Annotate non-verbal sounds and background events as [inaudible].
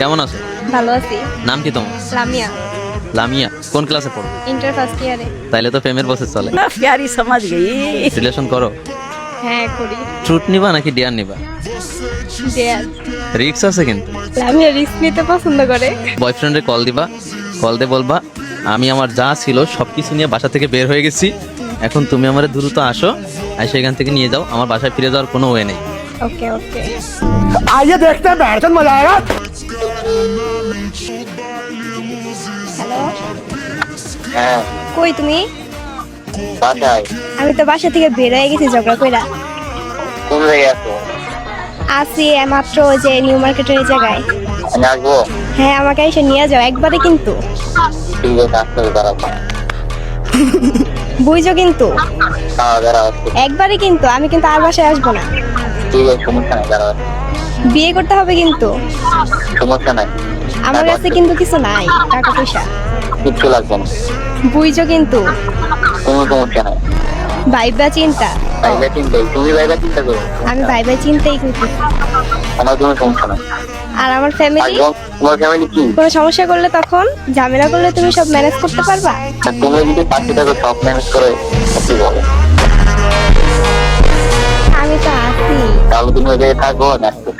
কেমন আছো? ভালো আছি। নাম কি তোমার? লামিয়া। লামিয়া কোন ক্লাসে পড়ো? ইন্টার ফার্স্ট ইয়ারে তাইলে তো প্রেমের বসে চলে। না প্যারি সমাজ গই রিলেশন করো। হ্যাঁ করি। ট্রুট নিবা নাকি ডিয়ার নিবা? ডিয়ার রিক্স আছে কিন্তু। লামিয়া রিক্স নিতে পছন্দ করে। বয়ফ্রেন্ডে কল দিবা কল দে বলবা আমি আমার যা ছিল সব কিছু নিয়ে বাসা থেকে বের হয়ে গেছি। এখন তুমি আমার দ্রুত আসো আর সেখান থেকে নিয়ে যাও। আমার বাসায় ফিরে যাওয়ার কোনো ওয়ে নেই। ওকে ওকে आइए देखते हैं बैठ मजा आएगा হ্যালো হ্যাঁ কই তুমি বাসায় আমি তো বাসা থেকে বের হয়ে গেছি ঝগড়া কইরা কোন জায়গায় আছো আসি মাত্র ওই যে নিউ মার্কেটের এই জায়গায় আমি আসবো হ্যাঁ আমাকে এসে নিয়ে যাও একবারে কিন্তু ঠিক আছে আসতে হবে দাঁড়াবো [laughs] বুঝছো কিন্তু হ্যাঁ দাঁড়াও আসতে একবারে কিন্তু আমি কিন্তু আর বাসায় আসবো না ঠিক আছে সমস্যা নাই দাঁড়াও বিয়ে করতে হবে কিন্তু। সমস্যা নাই। আমার কাছে কিন্তু কিছু নাই টাকা পয়সা কিচ্ছু লাগবে না। বুঝছ কিন্তু? কোনো সমস্যা নাই। ভাইবা চিন্তা। ভাইবা চিন্তা তুমি ভাইবা চিন্তা করো। আমি ভাইবা চিন্তাই আমার কোনো সমস্যা নাই। আর আমার ফ্যামিলি তোমার- ফ্যামিলি কি? কোনো সমস্যা করলে তখন? ঝামেলা করলে তুমি সব ম্যানেজ করতে পারবা? তুমি যদি থাকো সব ম্যানেজ করে কি বলো। আমি তো আছি তাহলে